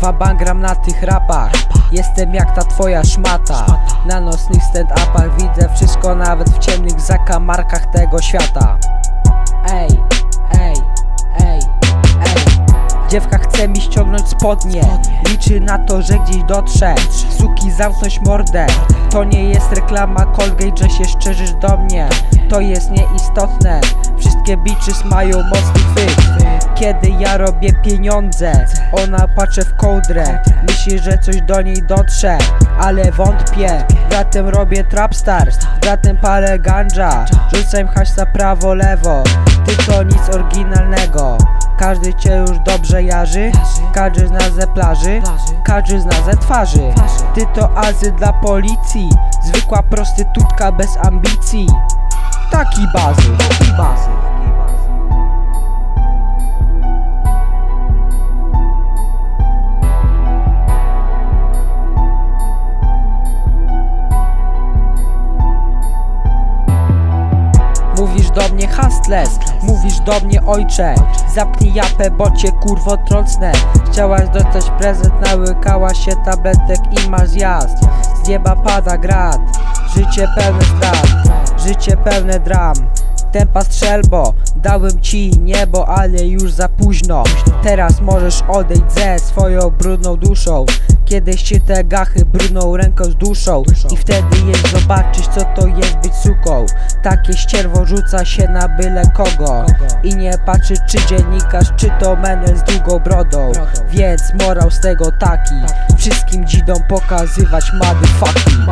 Wabangram na tych rapach. Jestem jak ta twoja szmata. Na nocnych stand-upach widzę wszystko nawet w ciemnych zakamarkach tego świata. Ej, ej, ej, ej. Dziewka chce mi ściągnąć spodnie. Liczy na to, że gdzieś dotrze. Suki zamknąć mordę. To nie jest reklama Colgate, że się szczerzysz do mnie. To jest nieistotne. Wszystkie bitches mają mocny chwyt Kiedy ja robię pieniądze. Ona patrzy w kołdrę Myśli, że coś do niej dotrze Ale wątpię. Bratem robię trapstars Bratem palę ganja. Rzucam haszta prawo, lewo Ty to nic oryginalnego. Każdy cię już dobrze jarzy Każdy zna ze plaży Każdy zna ze twarzy. Ty to azy dla policji Zwykła prostytutka bez ambicji. Taki bazy Taki bazy Mówisz do mnie hustless, mówisz do mnie ojcze. Zapnij japę, bo cię kurwo trącnę Chciałaś dostać prezent, nałykałaś się tabletek i masz zjazd Z nieba pada grad, życie pełne strat Życie pełne dram. Tempa strzelbo, dałem ci niebo, ale już za późno. Teraz możesz odejść ze swoją brudną duszą. Kiedyś ci te gachy brudną ręką z duszą I wtedy jest zobaczyć co to jest być suką. Takie ścierwo rzuca się na byle kogo. I nie patrzy czy dziennikarz, czy to menel z długą brodą. Więc morał z tego taki. Wszystkim dzidom pokazywać motherfucking